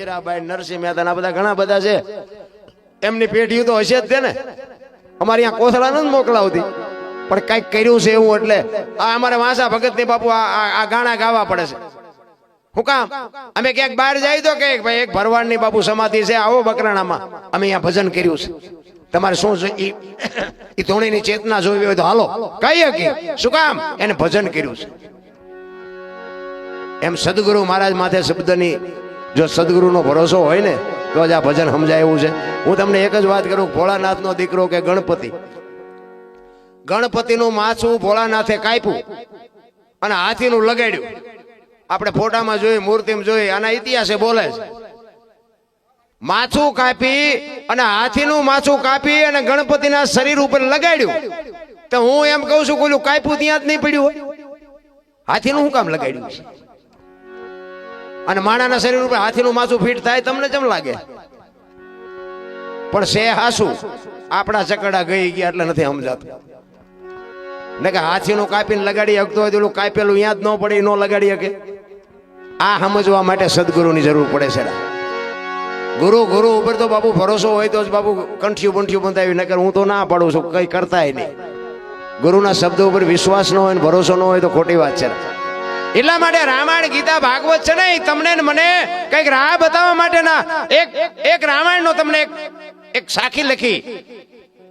મીરાબાઈ, નરસિંહ મહેતા આ બધા ઘણા બધા છે. એમની પેઢીઓ તો હશે જ તે ને. અમારી અહીંયા કોથળા નથી મોકલાવતી. પણ કંઈક કર્યું છે એવું એટલે. આ અમારે વાંસા ભગતની બાપુ આ ગાણા ગાવા પડે છે. હું કામ? અમે ક્યાંક બહાર જાય તો કે ભાઈ, એક ભરવાડની બાપુ સમાધિ છે આવો બકરાણામાં. અમે અહીંયા ભજન કર્યું છે. તમારે શું એ ધોણીની ચેતના જોવી હોય તો હાલો. કઈ હકી શું કામ? એને ભજન કર્યું છે. એમ સદગુરુ મહારાજ માથે શબ્દની જો સદગુરુનો ભરોસો હોય ને, તો જ આ ભજન સમજાય એવું છે. હું તમને એક જ વાત કરું, ભોળાનાથનો દીકરો કે ગણપતિ? ગણપતિનું માછું ભોળાનાથે કાપ્યું અને હાથીનું લગાડ્યું. આપણે ફોટામાં જોઈ, મૂર્તિમાં જોઈ, આના ઇતિહાસે બોલે છે. માછું કાપી અને હાથીનું માછું કાપી અને ગણપતિના શરીર ઉપર લગાડ્યું. તો હું એમ કહું છું કોઈ કાપ્યું ત્યાં જ નહીં પડ્યું હોય. હાથીનું શું કામ લગાડ્યું છે? અને માણાના શરીર ઉપર હાથીનું માથું ફીટ થાય, તમને કેમ લાગે? પણ શે હાસુ, આપણા ચકડા ગઈ ગયા એટલે નથી સમજાતું. ને કે હાથીનું કાપીને લગાડી શકતો હોય ઓલું કાપેલું યાદ ન પડે ન લગાડી શકે. આ સમજવા માટે સદગુરુની જરૂર પડે છે. ગુરુ ગુરુ ઉપર તો બાપુ ભરોસો હોય તો જ બાપુ કંઠિયું બંઠિયું બંધાવી, નકર હું તો ના પાડું છું, કઈ કરતાય નહીં. ગુરુના શબ્દો ઉપર વિશ્વાસ ન હોય ને ભરોસો ન હોય તો ખોટી વાત છે. એટલા માટે રામાયણ, ગીતા, ભાગવત છે ને તમને ને મને કંઈક રાહ બતાવવા માટેના એક એક રામાયણનો તમને એક સાખી લખી.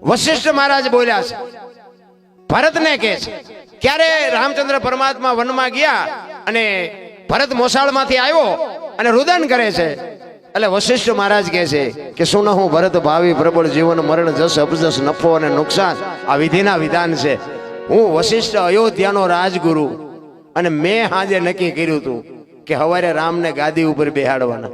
વશિષ્ઠ મહારાજ બોલ્યા છે, ભરતને કહે છે, ક્યારે રામચંદ્ર પરમાત્મા વનમાં ગયા અને ભરત મોસાળમાંથી આવ્યો અને રુદન કરે છે? એટલે વશિષ્ઠ મહારાજ કહે છે કે, શું ન હું ભરત ભાવિ પ્રબળ જીવન મરણ જસ અપજસ નફો અને નુકસાન આ વિધિના વિધાન છે. હું વશિષ્ઠ અયોધ્યાનો રાજગુરુ. અને મેં હાજે નક્કી કર્યું હતું કે હવારે રામને ગાદી ઉપર બેહાડવાના.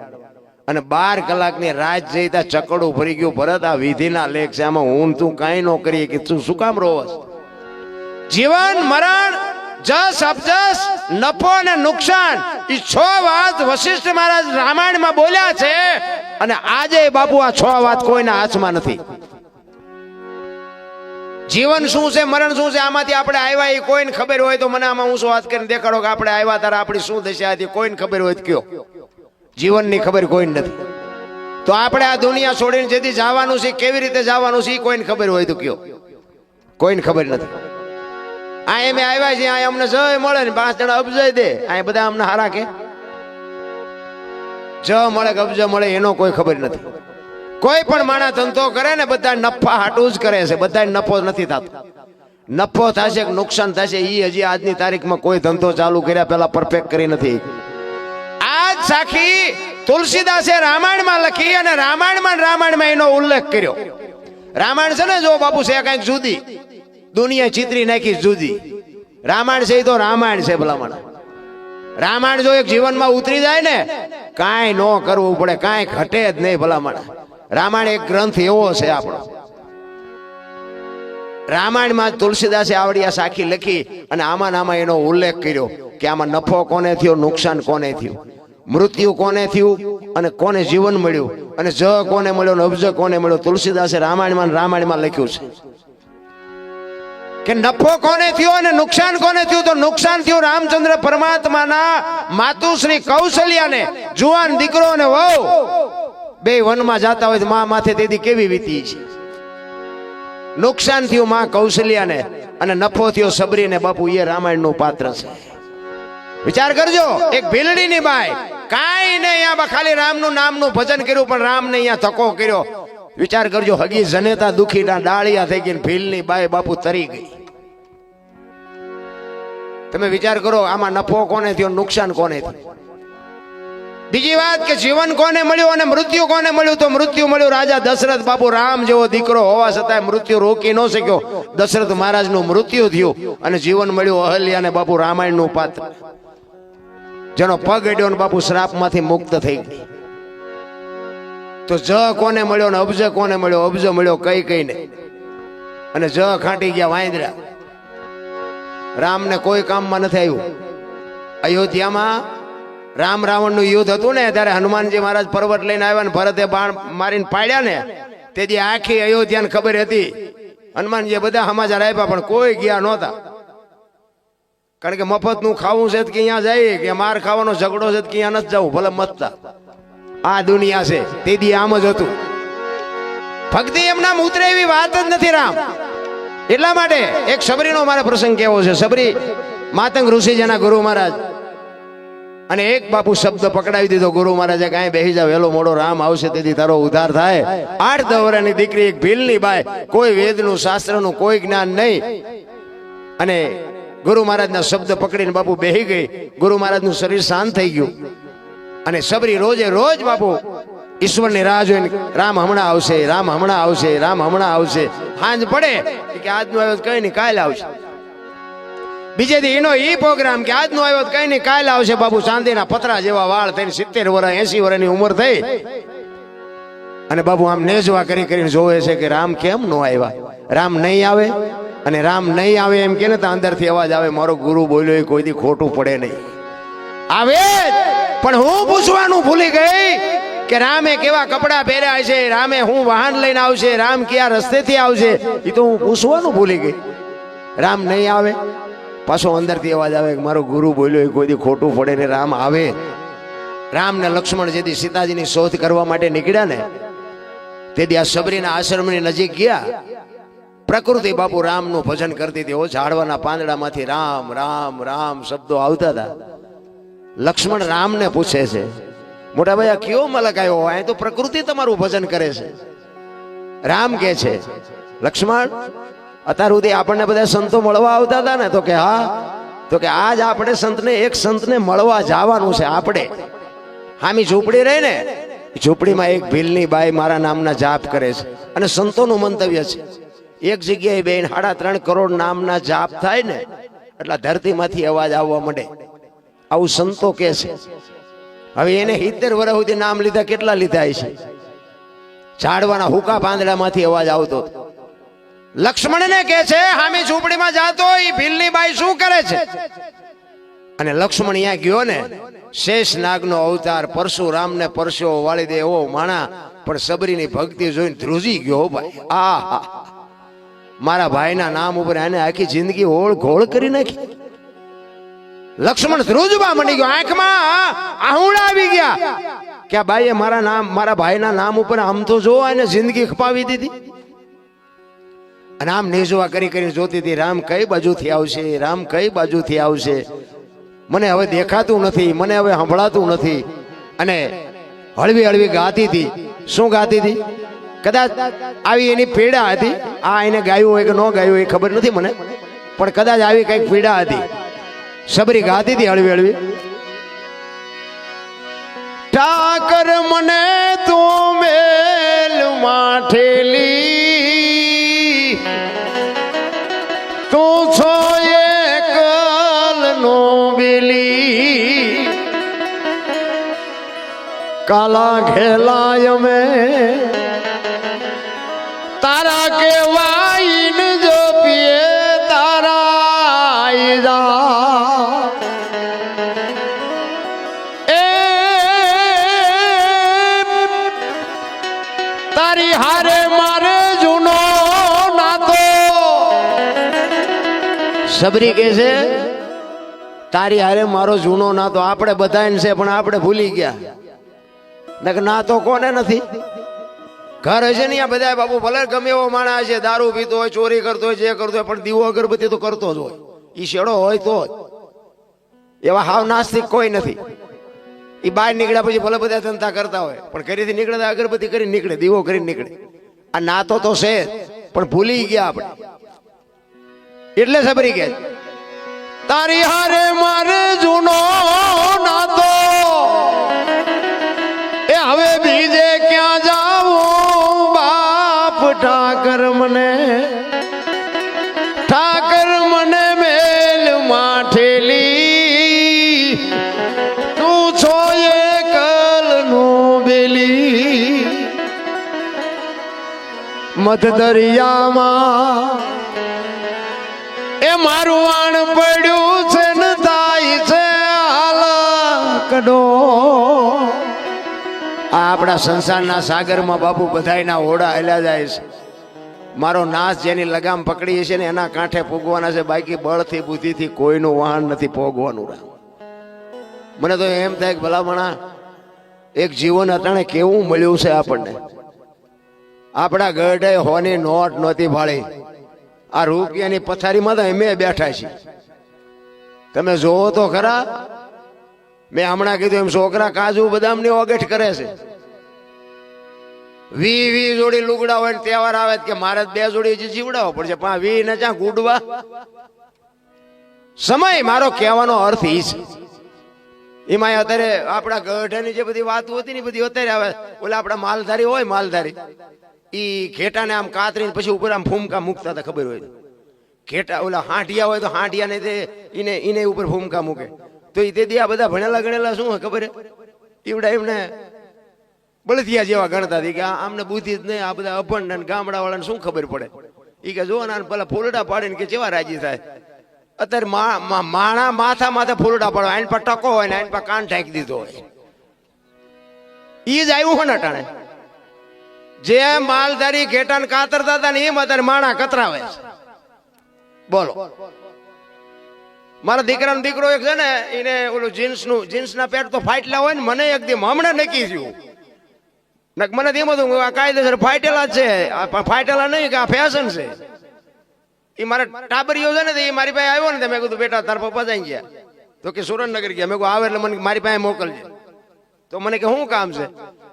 અને બાર કલાકની રાત જઈ ત્યાં ચકડું ભરી ગયું. ભરત, આ વિધિના લેખ છે. આમાં હું તું કાંઈ ન કરીએ કે તું શું કામ રોવસ? જીવન, મરણ, જસ, અપજસ, નફો અને નુકસાન એ છ વાત વશિષ્ઠ મહારાજ રામાયણમાં બોલ્યા છે. અને આજે બાપુ આ છ વાત કોઈના હાથમાં નથી. જીવન શું છે, મરણ શું છે, આમાંથી આપણે આવ્યા એ કોઈને ખબર હોય તો મને આમાં હું શું વાત કરીને દેખાડો કે આપણે આવ્યા તારા આપણી શું દશા હતી, કોઈને ખબર હોય તો કયો. જીવનની ખબર કોઈને નથી. તો આપણે આ દુનિયા છોડીને જેથી જવાનું છે, કેવી રીતે જવાનું છે એ કોઈને ખબર હોય તો કયો. કોઈને ખબર નથી. આ એમ આવ્યા છે, આ અમને જય મળે ને પાંચ જણા અબજય દે. આ બધા અમને હારા કે? જ મળે કે અબજ મળે એનો કોઈ ખબર નથી. કોઈ પણ માણસ ધંધો કરે ને બધા નફા હાટું જ કરે છે. બધા નફો નથી થતો. નફો થશે કે નુકસાન થશે એ હજી આજની તારીખમાં કોઈ ધંધો ચાલુ કર્યા પહેલા પરફેક્ટ કરી નથી. આજ સાખી તુલસીદાસે રામાયણમાં લખી અને રામાયણમાં રામાયણમાં એનો ઉલ્લેખ કર્યો. રામાયણ છે ને, જો બાપુ છે કંઈક જુદી. દુનિયા ચિત્રી નાખી જુદી. રામાયણ છે એ તો રામાયણ છે ભલામણ. રામાયણ જો એક જીવનમાં ઉતરી જાય ને, કાંઈ ન કરવું પડે, કાંઈ ઘટે જ નહીં ભલામણ. રામાયણ એક ગ્રંથ એવો છે આપણો. રામાયણમાં તુલસીદાસે આવડિયા સાખી લખી અને આમાં આમાં એનો ઉલ્લેખ કર્યો કે આમાં નફો કોને થયો, નુકસાન કોને થયું, મૃત્યુ કોને થયું અને કોને જીવન મળ્યું અને જ કોને મળ્યો અબજ કોને મળ્યો, તુલસીદાસે રામાયણમાં રામાયણમાં લખ્યું છે. કે નફો કોને થયો અને નુકસાન કોને થયું? તો નુકસાન થયું રામચંદ્ર પરમાત્માના માતુશ્રી કૌશલ્યાને, જુવાન દીકરો અને વહુ. બે વનમાં જતા હોય મા માથે તેથી કેવી વીતી છે? નુકસાન થયું મા કૌશલ્યાને અને નફો થયો સબરીને બાપુ એ રામાયણનું પાત્ર છે. વિચાર કરજો, એક ભીલડીની બાય કાંઈ નહીં અહીંયા ખાલી રામનું નામનું ભજન કર્યું, પણ રામને અહીંયા ધક્કો કર્યો. વિચાર કરજો, હગી જનેતા દુખીના ડાળિયા થઈ ગઈ ભીલની બાઈ બાપુ તરી ગઈ. તમે વિચાર કરો, આમાં નફો કોને થયો, નુકસાન કોને થયું? બીજી વાત કે જીવન કોને મળ્યું અને મૃત્યુ કોને મળ્યું? તો મૃત્યુ મળ્યું રાજા દશરથ બાપુ રામ જેવો દીકરો હોવા છતાં મૃત્યુ રોકી ન શક્યો. દશરથ મહારાજનું મૃત્યુ થયું અને જીવન મળ્યું અહલ્યાને બાપુ રામાયણનું પાત્ર. જેનો પગ અડ્યો ને બાપુ શ્રાપમાંથી મુક્ત થઈ ગઈ. તો જ કોને મળ્યો ને અબજ કોને મળ્યો? અબજ મળ્યો કઈ કઈ ને અને જ ખાંટી ગયા વાંદરા. રામને કોઈ કામમાં નથી આવ્યું. અયોધ્યામાં રામ રાવણનું યુદ્ધ હતું ને, ત્યારે હનુમાનજી મહારાજ પર્વત લઈને આવ્યા ને ભરતે બાણ મારીને પાડ્યા ને તેથી આખી અયોધ્યાને ખબર હતી. હનુમાનજી બધા સમાચાર આપ્યા, પણ કોઈ ગયા નહોતા. કારણ કે મફતનું ખાવું છે કે અહીંયા જાય, કે માર ખાવાનો ઝઘડો છે કે અહીંયા નથી જવું, ભલે મતતા આ દુનિયા છે, તે દી આમ જ હતું. ભક્તિ એમના ઉતરે એવી વાત જ નથી રામ. એટલા માટે એક સબરીનો મારે પ્રસંગ કેવો છે. સબરી માતંગ ઋષિ જેના ગુરુ મહારાજ અને એક બાપુ શબ્દ પકડાવી દીધો, ગુરુ મહારાજે કાંઈ બેસી જાવ વેલો મોડો રામ આવશે, તેથી તારો ઉદ્ધાર થાય. આઠ દવરાની દીકરી એક ભીલની બાય કોઈ વેદનું, શાસ્ત્રનું, કોઈ જ્ઞાન નહીં. અને ગુરુ મહારાજના શબ્દ પકડીને બાપુ બેહી ગઈ. ગુરુ મહારાજનું શરીર શાંત થઈ ગયું. અને સબરી રોજે રોજ બાપુ ઈશ્વરની રાહ જોઈને, રામ હમણાં આવશે, રામ હમણાં આવશે, રામ હમણાં આવશે. સાંજ પડે, કે આજનું આવ્યો કઈ નહીં, કાલે આવશે. બીજે દી એનો એ પ્રોગ્રામ કે આજનો આવ્યો તો કઈ નહીં, કાલે આવશે બાબુ ચાંદીના પતરા જેવા વાળ થઈને સિત્તેર વર્ષ એસી વર્ષની ઉંમર થઈ. અને બાબુ આમ નેજવા કરી કરીને જોવે છે કે રામ કેમ નો આવ્યા? રામ નહીં આવે? અને રામ નહીં આવે એમ કે ને તો અંદરથી અવાજ આવે, મારો ગુરુ બોલ્યો એ કોઈ દી ખોટું પડે નહીં. આવે પણ હું પૂછવાનું ભૂલી ગઈ કે રામે કેવા કપડા પહેર્યા છે, રામે હું વાહન લઈને આવશે, રામ કયા રસ્તેથી આવશે એ તો હું પૂછવાનું ભૂલી ગઈ. રામ નહીં આવે? પાછો અંદરથી અવાજ આવે કે મારો ગુરુ બોલ્યો, એ કોઈ ખોટું પડે ને રામ આવે. રામ ને લક્ષ્મણ જેથી સીતાજીની શોધ કરવા માટે નીકળ્યા ને, તેથી આ સબરીના આશ્રમની નજીક ગયા. પ્રકૃતિ બાપુ રામનું ભજન કરતી હતી. ઝાડવાના પાંદડામાંથી રામ રામ રામ શબ્દો આવતા હતા. લક્ષ્મણ રામને પૂછે છે, મોટા ભાઈ, આ કયો મલક આવ્યો? અહીં તો પ્રકૃતિ તમારું ભજન કરે છે. રામ કે છે, લક્ષ્મણ અત્યાર સુધી આપણને બધા સંતો મળવા આવતા હતા ને, તો કે હા, તો કે આજ આપણે સંતને એક સંતને મળવા જવાનું છે આપણે. હામી ઝૂંપડી રહી ને, ઝૂંપડીમાં એક ભીલની બાઈ મારા નામના જાપ કરે છે અને સંતોનું મંતવ્ય છે. એક જગ્યાએ બેન સાડા ત્રણ કરોડ નામના જાપ થાય ને, એટલે ધરતીમાંથી અવાજ આવવા માંડે. આવું સંતો કે છે. હવે એને સિત્તેર વર્ષ સુધી નામ લીધા, કેટલા લીધા છે ઝાડવાના હુકા પાંદડામાંથી અવાજ આવતો હતો. લક્ષ્મણને કે છે, હામી ઝૂંપડીમાં જાતો એ ભીલની બાઈ શું કરે છે? અને લક્ષ્મણ અહીંયા ગયો ને, શેષ નાગનો અવતાર પરશુરામને પરસ્યો વાળી દે એવો માણા, પણ સબરીની ભક્તિ જોઈને ધ્રુજી ગયો, ભાઈ, આ મારા ભાઈના નામ ઉપર એને આખી જિંદગી ઓળ ઘોળ કરી નાખી. લક્ષ્મણ ધ્રુજવા મંડી ગયો, આંખમાં આહુડા આવી ગયા. કે આ બાઈએ મારા નામ, મારા ભાઈના નામ ઉપર આમ તો જો એને જિંદગી ખપાવી દીધી. અને આમ નેજવા કરી કરી જોતી હતી, રામ કઈ બાજુથી આવશે? રામ કઈ બાજુથી આવશે? મને હવે દેખાતું નથી, મને હવે સંભળાતું નથી. અને હળવી હળવી ગાતી હતી. શું ગાતી હતી? કદાચ આવી એની પીડા હતી. આ એને ગાયું હોય કે ન ગાયું એ ખબર નથી મને. પણ કદાચ આવી કંઈક પીડા હતી. સબરી ગાતી હતી હળવી હળવી. ઠાકર મને તું મેલ માઠેલી કાલા ઘેલાય અમે તારા કેવાઈન જો પીએ તારા જા એ તારી હારે મારે જૂનો નાતો સબરી કે છે તારી હારે મારો જૂનો નાતો આપણે બધાને છે પણ આપણે ભૂલી ગયા નાતો કોને નથી? ઘર હશે ને આ બધા બાપુ, ભલે ગમે એવો માણસ છે, દારૂ પીતો હોય, ચોરી કરતો હોય, જે કરતો હોય, પણ દીવો અગરબત્તી તો કરતો જ હોય. એ શેડો હોય તો એવા હાવ નાસ્તિક કોઈ નથી. એ બહાર નીકળ્યા પછી ભલે બધા ધંધા કરતા હોય, પણ ઘરેથી નીકળે તો અગરબત્તી કરીને નીકળે, દીવો કરીને નીકળે. આ નાતો તો છે પણ ભૂલી ગયા આપણે. એટલે સબરી કે તારી હારે મારે જૂનો નાતો મધ દરિયામાં એ મારું વાણ પડ્યું છે ને થાય છે હાલકડો આ આપણા સંસારના સાગરમાં બાપુ બધાયના ઓડા હેલા જાય છે. મારો નાશ જેની લગામ પકડી છે ને એના કાંઠે પૂગવાના છે, બાકી બળથી બુદ્ધિથી કોઈનું વાહન નથી પોગવાનું રામ. મને તો એમ થાય કે ભલામણા, એક જીવન અટાણે કેવું મળ્યું છે આપણને? આપણા ગઢે હોની નોટ નહોતી ભાળી. આ રૂપિયાની પથારીમાં તો અમે બેઠા છીએ. તમે જોવો તો ખરા. મેં હમણાં કીધું એમ છોકરા કાજુ બદામની ઓગેઠ કરે છે. વી વી જોડી લુગડા હોય તહેવાર આવે કે મારે બે જોડી હજી જીવડાવવો પડશે. પણ વી ને ચા ગુડવા સમય મારો કહેવાનો અર્થ ઈ છે. એમાં અત્યારે આપણા ગઢની જે બધી વાતો હતી ને બધી અત્યારે આવે. ઓલા આપણા માલધારી હોય માલધારી. ઈ ઘેટાને આમ કાતરીને પછી ઉપર આમ ફૂમકા મૂકતા હતા, ખબર હોય ઘેટા ઓલા હાંઠિયા હોય તો હાંઠિયા ને તે ઈને ઈને ઉપર ફૂમકા મૂકે. તો એ તે આ બધા ભણેલા ગણેલા શું હોય ખબર? હે? ઈવડા એમને બળથિયા જેવા ગણતા હતી. કે આમને બુદ્ધિ જ નહીં, આ બધા અભણ ને ગામડા વાળાને શું ખબર પડે? ઈ કે જો ને પેલા ફૂલડા પાડીને કે કેવા રાજી થાય? અત્યારે માણા માથા માથે ફૂલડા પાડો આઈન પર ટકો હોય ને આઈન પર કાન ઢાંકી દીધો હોય. ઈ જ આવ્યું હોય ને અટાણે. જે માલધારી ઘેટાને કાતરતા હતા ને એમ અત્યારે માણા કતરાવે છે. બોલો. મારા દીકરાનો દીકરો એક છે ને એને ઓલું જીન્સનું, જીન્સના પેટ તો ફાટલા હોય ને, મને એક દી હમણાં નક્કી થયું. મને એમ હતું આ કાયદેસર ફાટેલા છે. ફાટેલા નહીં, કે આ ફેશન છે. એ મારા ટાબરીઓ છે ને એ મારી પાસે આવ્યો ને મેં કીધું, બેટા, તાર પપ્પા જાય ગયા. તો કે, સુરેન્દ્રનગર ગયા. મેં કહું આવે એટલે મને, મારી પાસે મોકલજે. તો મને કે, શું કામ છે?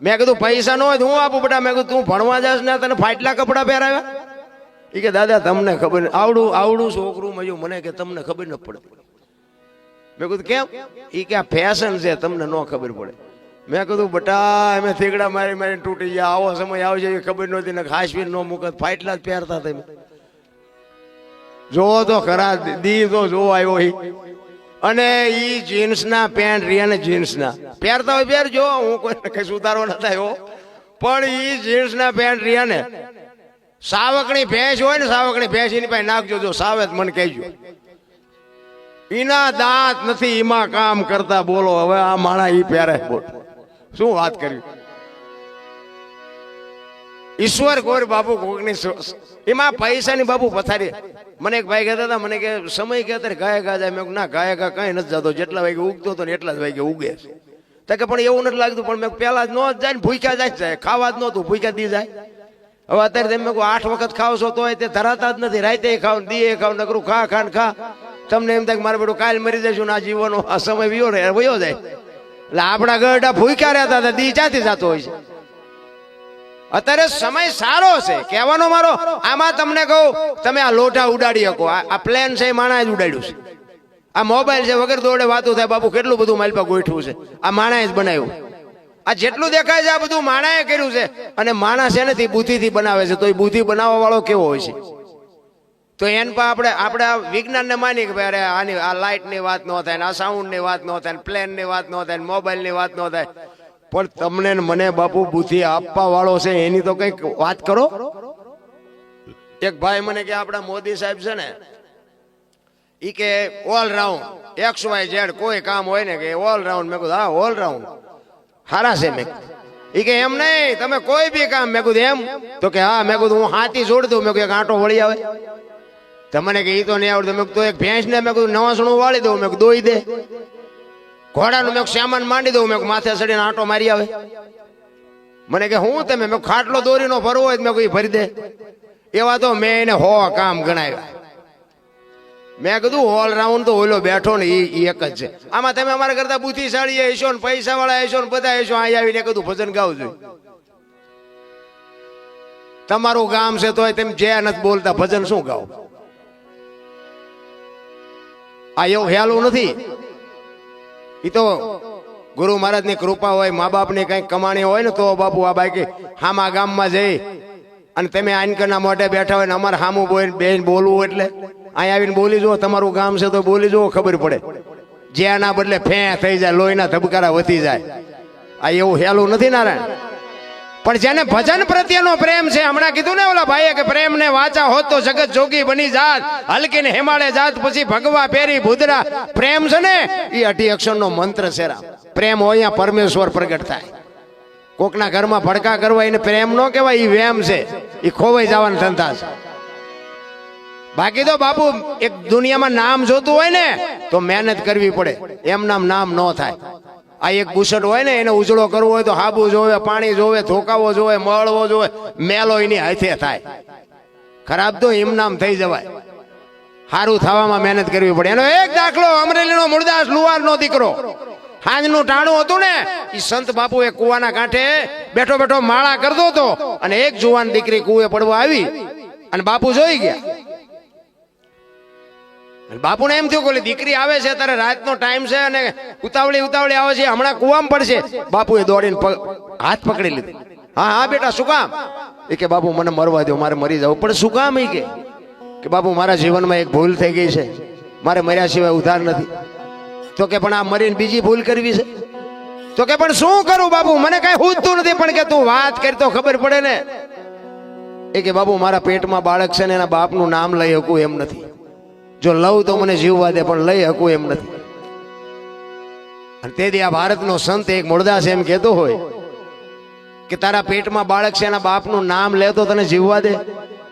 મેં કીધું, પૈસા ન હોય તો હું આપું બેટા. મેં કીધું, તું ભણવા જાસ ને તને ફાટલા કપડા પહેરાવ્યા? એ કે, દાદા, તમને ખબર નહીં આવડું આવડું છોકરું મયું મને કે, તમને ખબર ન પડતી. મેં કીધું, કેમ? એ કે, આ ફેશન છે, તમને ન ખબર પડે. મેં કીધું, બટા, અમે થેગડા મારી મારી તૂટી ગયા. આવો સમય આવશે એ ખબર નહોતી ને ખાસવી ન મૂકત. ફાટલા જ પહેરતા તમે જોવો તો ખરા, દી તો જોવો આવ્યો અને ઈ જીન્સના પેન્ટ રહ્યા ને. જીન્સના પહેરતા હોય પહેરજો, હું કોઈ કઈ સુધારો ન થાય પણ ઈ જીન્સના પેન્ટ રહ્યા ને સાવકણી ભેંસ હોય ને, સાવકણી ભેંસ, એની પાસે નાખજો, જો સાવે મને કહેજો. એના દાંત નથી એમાં કામ કરતા બોલો, હવે આ માણા ઈ પહેરે બોલ. શું વાત કરી? ઈશ્વર ગોર બાપુ કોકની એમાં પૈસાની બાપુ પથારી. મને એક ભાઈ કહેતા હતા, મને કે સમય કે અત્યારે ગાય ગા જાય. મેં ના, ગાય ગા કઈ નથી જતો. જેટલા વાગે ઉગતો હતો ને એટલા જ વાગે ઉગે. તો કે, પણ એવું નથી લાગતું. પણ મેં પેલા જ ન જાય ને ભૂખ્યા જાય જાય. ખાવા જ નહોતું, ભૂખ્યા દી જાય. હવે અત્યારે તમે કહો આઠ વખત ખાવ છો તોય તે ધરાતા જ નથી. રાતે ખાવ દીએ ખાવ નકરું ખા ખા ને ખા. તમને એમ થાય મારે બેટું કાલ મરી જશું ને આ જીવનો આ સમય વિયો રહે વયો જાય. એટલે આપણા ગરડા ભૂખ્યા રહેતા હતા, દી ચાથી જતો હોય છે? અત્યારે સમય સારો છે. કહેવાનો મારો, આમાં તમને કહું, તમે આ લોઢા ઉડાડી શકો. આ પ્લેન છે એ માણા જ ઉડાડ્યું છે. આ મોબાઈલ છે, વગર દોડે વાતું થાય, બાપુ, કેટલું બધું મારી પાસે ગોઠવું છે. આ માણસે જ બનાવ્યું. આ જેટલું દેખાય છે, આ બધું માણાએ કર્યું છે. અને માણસ છે ને તે બુદ્ધિથી બનાવે છે. તો એ બુદ્ધિ બનાવવા વાળો કેવો હોય છે? તો એન પર આપણે આપણે આ વિજ્ઞાનને માની કે ભાઈ, અરે આની આ લાઇટની વાત ન થાય, ને આ સાઉન્ડની વાત ન થાય, ને પ્લેનની વાત ન થાય, ને મોબાઈલની વાત ન થાય. પણ તમને ને મને બાપુ બુદ્ધિ આપવા વાળો છે, એની તો કંઈક વાત કરો. એક ભાઈ મને કે આપણા મોદી સાહેબ છે ને, ઈ કે all round X Y Z, કોઈ કામ હોય ને કે ઓલ રાઉન્ડ મેં કીધું, હા ઓલ રાઉન્ડ હારા છે, મેં ઈ કે, એમ નહીં, તમે કોઈ બી કામ, મેં કીધું, એમ. તો કે, હા, મેં કીધું, હું હાથી જોડ દઉં. મેં કીધું, એક આંટો વળી આવે. તમને કે, ઈ તો નહીં આવડતું. મેં કીધું એક ભેંસ ને મેં કીધું, નવાસણું વાળી દઉં. મેં કીધું, દોઈ દે. ઘોડાનું મેં સામાન માંડી દઉં, મેં માથે ચડીને આંટો મારી આવે. મને કે હું તમે? મેં ખાટલો દોરીનો ભરવો હોય મેં કોઈ ભરી દે. એવા તો મેં એને હો કામ ગણાવ્યા. મેં કીધું ઓલ રાઉન્ડ તો ઓલો બેઠો ને ઈ એક જ છે. આમાં તમે અમારા કરતા બુદ્ધિશાળી હશો ને પૈસા વાળા હશો ને બધા હશો, અહીં આવીને કીધું, ભજન ગાવું જોઈએ. તમારું ગામ છે તોય તેમ જે નથી બોલતા, ભજન શું ગાવ? આ એવું હેલું નથી. ઈ તો ગુરુ મહારાજની કૃપા હોય મા બાપની કંઈક કમાણી હોય ને તો બાપુ આ બાકી હામા ગામમાં જઈ અને તમે આનકરના મોઢે બેઠા હોય ને અમારે હામું બોલ બેન બોલવું એટલે? અહીં આવીને બોલી જુઓ, તમારું ગામ છે તો બોલી જુઓ, ખબર પડે. જ્યાંના બદલે ફે થઈ જાય, લોહીના ધબકારા વધી જાય. આ એવું હેલું નથી નારાયણ? પણ જેને ભજન પ્રત્યેનો પ્રેમ છે, હમણાં કીધું ને ઓલા ભાઈએ કે પ્રેમ ને વાચા હોત તો જગત જોગી બની જાત. હલકી ને હિમાલય જાત, પછી ભગવા પેરી ભૂદરા. પ્રેમ છે ને એ અઢી અક્ષરનો મંત્ર છે પ્રેમ હોય અહીંયા પરમેશ્વર પ્રગટ થાય. કોકના ઘરમાં ભડકા કરવા એને પ્રેમ નો કહેવાય એ વેમ છે. એ ખોવાઈ જવાના ધંધા છે. બાકી તો બાપુ, એક દુનિયામાં નામ જોતું હોય ને, તો મહેનત કરવી પડે. એમ નામ નામ ન થાય. આ એક બુસટ હોય ને, એને ઉજળો કરવો હોય તો હાબુ જોવે, પાણી જોવે, ધોકાવો જોવે, મળવો જોવે, મેલો એની હાથે થાય. ખરાબ તો હિમનામ થઈ જવાય. સારું થવામાં મહેનત કરવી પડે. એનો એક દાખલો અમરેલીનો મૂળદાસ લુવારનો દીકરો. હાંજનું ટાણું હતું ને એ સંત બાપુ એ કુવાના કાંઠે બેઠો બેઠો માળા કરતો હતો. અને એક જુવાન દીકરી કુએ પડવા આવી. અને બાપુ જોઈ ગયા. બાપુને એમ થયું કે દીકરી આવે છે તારે રાતનો ટાઈમ છે અને ઉતાવળી ઉતાવળી આવે છે, હમણાં કુવામ પડશે. બાપુએ દોડીને હાથ પકડી લીધો. હા હા, બેટા, શું કામ? એ કે, બાપુ, મને મરવા દો મારે મરી જવું. પણ શું કામ એ કે? બાપુ, મારા જીવનમાં એક ભૂલ થઈ ગઈ છે. મારે મર્યા સિવાય ઉધાર નથી. તો કે, પણ આ મરીને બીજી ભૂલ કરવી છે. તો કે, પણ શું કરું, બાપુ? મને કઈ હૂજતું નથી. પણ કે, તું વાત કરી તો ખબર પડે ને. એ કે, બાપુ, મારા પેટમાં બાળક છે ને એના બાપનું નામ લઈ શકું એમ નથી. જો લઉં તો મને જીવવા દે, પણ લઈ શકું એમ નથી. અને તેથી આ ભારતનો સંત એક મૂળદાસ એમ કહેતો હોય કે તારા પેટમાં બાળક છે, એના બાપનું નામ લે તો તને જીવવા દે.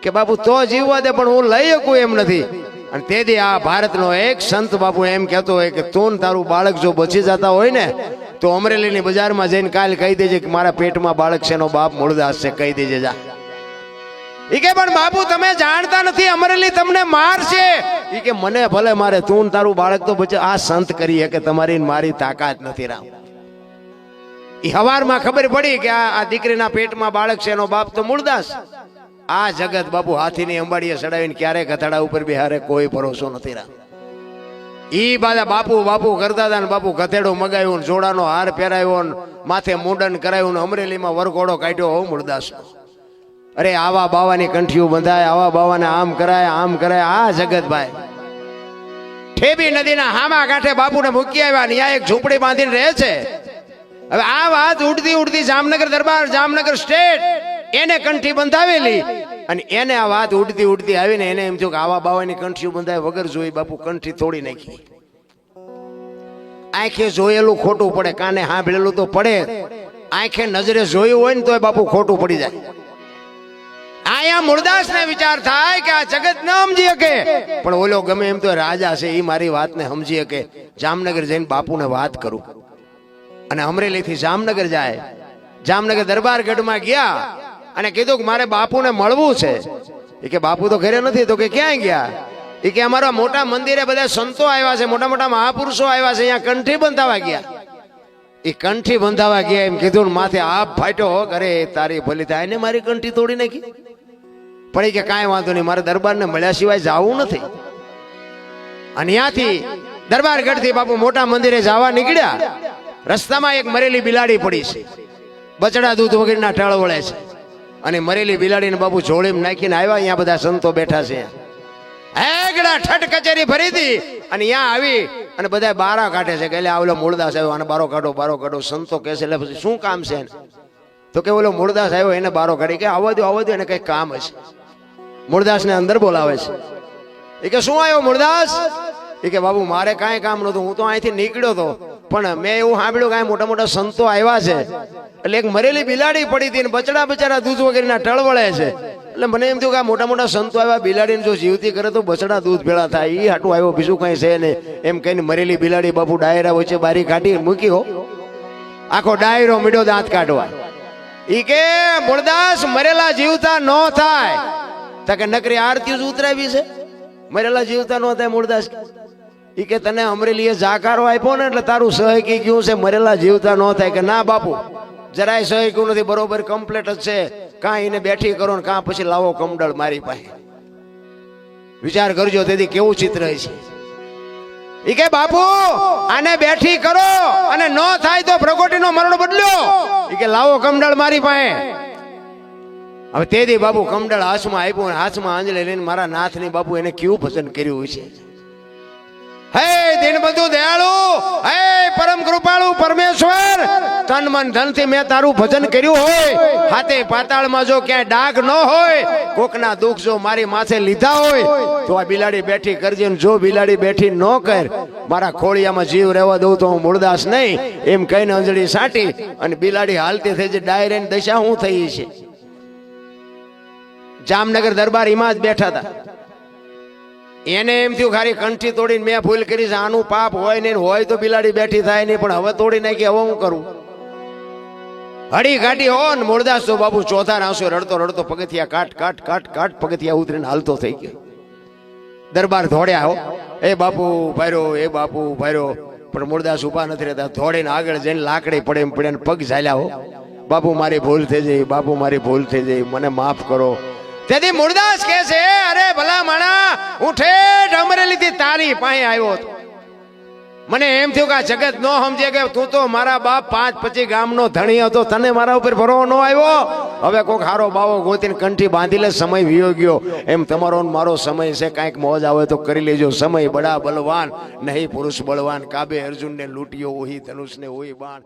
કે બાપુ, તો જીવવા દે, પણ હું લઈ શકું એમ નથી. અને તેથી આ ભારતનો એક સંત બાપુ એમ કહેતો હોય કે તું તારું બાળક જો બચી જતા હોય ને, તો અમરેલીની બજારમાં જઈને કાલ કહી દેજે કે મારા પેટમાં બાળક છે, એનો બાપ મૂળદાસ છે, કહી દેજે જા. ઈ કે, પણ બાપુ, તમે જાણતા નથી, અમરેલી તમને મારશે એ કે, મને ભલે મારે, તું તારું બાળક તો પછી આ સંત કરી કે તમારી મારી તાકાત નથી રામ. એ હવારમાં ખબર પડી કે આ દીકરીના પેટમાં બાળક છે, એનો બાપ તો મૂળદાસ. આ જગત બાપુ હાથીની અંબાડીએ ચડાવીને ક્યારે કથાડા ઉપર બિહારે કોઈ ભરોસો નથી રામ. ઈ બાદા બાપુ બાપુ કરતા હતા બાપુ ગધેડો મગાવ્યો જોડાનો હાર પહેરાયો માથે મુંડન કરાયું ને અમરેલીમાં વરઘોડો કાઢ્યો, હો મૂળદાસનો અરે આવા બાવાની કંઠીઓ બંધાય, આવા બાવાને આમ કરાય આમ કરાય. આ જગતભાઈ. ઠેબી નદીના હામા કાંઠે બાપુને મૂકી આવ્યા ને એક ઝૂંપડી બાંધીને રહે છે. હવે આ વાત ઉડતી ઉડતી જામનગર દરબાર, જામનગર સ્ટેટ, એને કંઠી બંધાવેલી. અને એને આ વાત ઉડતી ઉડતી આવીને એને એમ થયું કે આવા બાવાની કંઠીઓ બંધાય, વગર જોઈ બાપુ કંઠી તોડી નાખી. આંખે જોયેલું ખોટું પડે, કાને સાંભળેલું તો પડે આંખે નજરે જોયું હોય ને તોય બાપુ ખોટું પડી જાય. આયા મુરદાસ ને વિચાર થાય કે આ જગત ન સમજી શકે પણ ઓલો ગમે એમ તો રાજા છે એ મારી વાતને સમજી શકે જામનગર જઈને બાપુને વાત કરું. અને અમરેલીથી જામનગર જાય. જામનગર દરબારગઢમાં ગયા અને કીધું કે મારે બાપુને મળવું છે. એ કે બાપુ તો ઘરે નથી તો કે ક્યાં ગયા? એ કે અમારા મોટા મંદિરે બધા સંતો આવ્યા છે, મોટા મોટા મહાપુરુષો આવ્યા છે, અહીંયા કંઠી બંધાવા ગયા. એ કંઠી બંધાવા ગયા એમ કીધું માથે આપ ફાટ્યો ઘરે, તારી ભલી થાય ને મારી કંઠી તોડી નાખી. પણ કે કાંઈ વાંધો નહીં, મારે દરબારને મળ્યા સિવાય જવું નથી. અને ત્યાંથી દરબારગઢથી બાપુ મોટા મંદિરે જવા નીકળ્યા. રસ્તામાં એક મરેલી બિલાડી પડી છે. બચડા દૂધ વગેરેના ટાળ વળે છે. અને મરેલી બિલાડીને બાપુ જોડીમ નાખીને આવ્યા, અહીંયા બધા સંતો બેઠા છે. હેગડા ઠટ કચેરી ભરી હતી અને અહીંયા આવી અને બધા બારા કાઢે છે કે એટલે આવલો મૂળદાસ આવ્યો અને બારો કાઢો બારો કાઢો. સંતો કહે છે એટલે પછી શું કામ છે તો કે ઓલો મૂળદાસ આવ્યો, એને બારો કાઢી કે આવવા દો આવવા દો એને કઈ કામ હશે. મૂળદાસને અંદર બોલાવે છે. એ કે, શું આવ્યો મૂળદાસ એ કે, બાબુ, મારે કાંઈ કામ નહોતું. હું તો અહીંથી નીકળ્યો હતો પણ મેં એવું સાંભળ્યું કાંઈ મોટા મોટા સંતો આવ્યા છે. એટલે એક મરેલી બિલાડી પડી હતી બચડા બચારા દૂધ વગેરેના ટળવળે છે. એટલે મને એમ થયું કે આ મોટા મોટા સંતો આવ્યા, બિલાડીને જો જીવતી કરે તો બચડા દૂધ ભેળા થાય. એ હાટું આવ્યો, બીજું કઈ છે ને એમ કહીને મરેલી બિલાડી બાપુ ડાયરા વચ્ચે બારી કાઢી મૂકી હો. આખો ડાયરો મીડો દાંત કાઢવા. ઈ કે મૂળદાસ મરેલા જીવતા ન થાય. તો નકરી આરતી જ ઉતરાવી છે. મરેલા જીવતા નો થાય મૂળદાસ ઈ કે તને અમરેલીએ જાકારો આપ્યો ને એટલે તારું સહકી ક્યું છે, મરેલા જીવતા ન થાય કે ના બાપુ. જરાય સહક્યું નથી, બરોબર કમ્પ્લીટ જ છે. કાં એને બેઠી કરો ને કાં પછી લાવો કમડળ મારી પાસે. વિચાર કરજો, તેથી કેવું ચિત્ર છે. ઈ કે બાપુ, આને બેઠી કરો, અને ન થાય તો પ્રગોટીનો મરણ બદલ્યો. ઈ કે લાવો કમડળ મારી પાસે. હવે તેથી બાપુ કમડળ હાથમાં આપ્યું અને હાથમાં આંજળે લઈને મારા નાથની બાપુ એને કેવું ભજન કર્યું છે? હે બધું દયાળુ, હે પરમ કૃપાળુ પરમેશ્વર, તન મન ધનથી મેં તારું ભજન કર્યું હોય. હાથે પાતાળમાં જો ક્યાંય ડાઘ ન હોય, કોકના દુઃખ જો મારી માથે લીધા હોય, તો આ બિલાડી બેઠી કરજે જો બિલાડી બેઠી ન કર, મારા ખોળિયામાં જીવ રહેવા દઉં તો હું મૂળદાસ નહીં. એમ કહીને અંજળી સાટી અને બિલાડી હાલતી થઈ જે ડાયરેન દશા હું થઈ છે? જામનગર દરબાર એમાં જ બેઠા હતા. એને એમ થયું ખાલી કંઠી તોડીને મેં ભૂલ કરી છે, આનું પાપ હોય ને હોય તો બિલાડી બેઠી થાય નહીં, પણ હવે તોડી નાખી, હવે હું કરું? હડી ઘાટી હો ને મૂળદાસ બાબુ ચોથા રાસો રડતો રડતો પગથિયા કાટ કાટ કાટ કાટ પગથિયા ઉતરીને હાલતો થઈ ગયો. દરબાર ધોડ્યા હો. એ બાપુ ભર્યો, એ બાપુ ભર્યો, પણ મૂળદાસ ઊભા નથી રહેતા. ધોડીને આગળ જઈને લાકડી પડે એમ પડે પગ ઝાલ્યા હો. બાપુ મારી ભૂલ થઈ જઈ બાપુ મારી ભૂલ થઈ જઈ મને માફ કરો. તેથી મૂળદાસ કે છે, અરે ભલા માણા હું ઠેઠ અમરેલીથી તારી પાસે આવ્યો હતો. મને એમ થયું કે આ જગત નો સમજે કે તું તો મારા બાપ પાંચ પછી ગામનો ધણી હતો, તને મારા ઉપર ભરવો ન આવ્યો? હવે કોઈક હારો બાવો ગોતીને કંઠી બાંધી લે સમય વિયો ગયો. એમ તમારો મારો સમય છે, કાંઈક મોજ આવે તો કરી લેજો. સમય બડા બલવાન, નહીં પુરુષ બળવાન. કાબે અર્જુનને લૂંટ્યો ઓહી ધનુષને ઓહી બાણ.